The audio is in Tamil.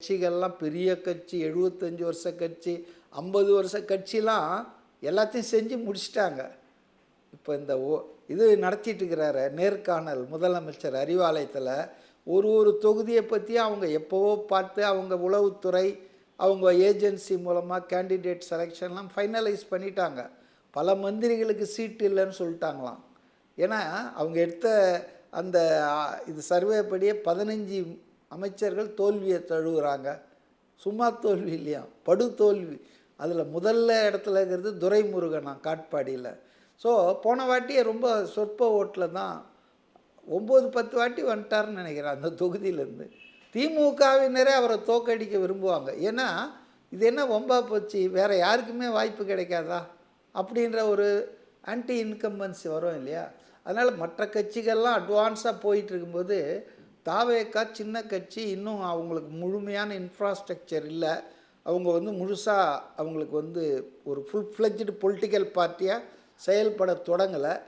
கட்சிகள்லாம் பெரிய கட்சி எழுபத்தஞ்சு வருஷ கட்சி ஐம்பது வருஷ கட்சிலாம் எல்லாத்தையும் செஞ்சு முடிச்சிட்டாங்க. இப்போ இந்த ஓ இது நடத்திட்டு இருக்கிறாரு நேர்காணல் முதலமைச்சர் அறிவாலயத்தில். ஒரு ஒரு தொகுதியை பற்றி அவங்க எப்போவோ பார்த்து அவங்க உளவுத்துறை அவங்க ஏஜென்சி மூலமாக கேண்டிடேட் செலெக்ஷன்லாம் ஃபைனலைஸ் பண்ணிட்டாங்க. பல மந்திரிகளுக்கு சீட்டு இல்லைன்னு சொல்லிட்டாங்களாம். ஏன்னா அவங்க எடுத்த அந்த இது சர்வே படியே பதினஞ்சு அமைச்சர்கள் தோல்வியை தழுவுறாங்க. சும்மா தோல்வி இல்லையா? படு தோல்வி. அதில் முதல்ல இடத்துல இருக்கிறது துரைமுருகனா காட்பாடியில். ஸோ போன வாட்டியே ரொம்ப சொற்ப ஓட்டில் தான் ஒம்பது பத்து வாட்டி வந்துட்டாருன்னு நினைக்கிறேன் அந்த தொகுதியிலேருந்து. திமுகவினரே அவரை தோக்கடிக்க விரும்புவாங்க. ஏன்னா இது என்ன வம்பா போச்சு? வேறு யாருக்குமே வாய்ப்பு கிடைக்காதா? அப்படின்ற ஒரு ஆன்டி இன்கம்பன்சி வரும் இல்லையா? அதனால் மற்ற கட்சிகள்லாம் அட்வான்ஸாக போயிட்டு இருக்கும்போது தாவேக்கா சின்ன கட்சி இன்னும் அவங்களுக்கு முழுமையான இன்ஃப்ராஸ்ட்ரக்சர் இல்லை. அவங்க வந்து முழுசாக அவங்களுக்கு வந்து ஒரு ஃபுல் ஃப்ளெஜ்டு பொலிட்டிக்கல் பார்ட்டியாக செயல்பட தொடங்கலை.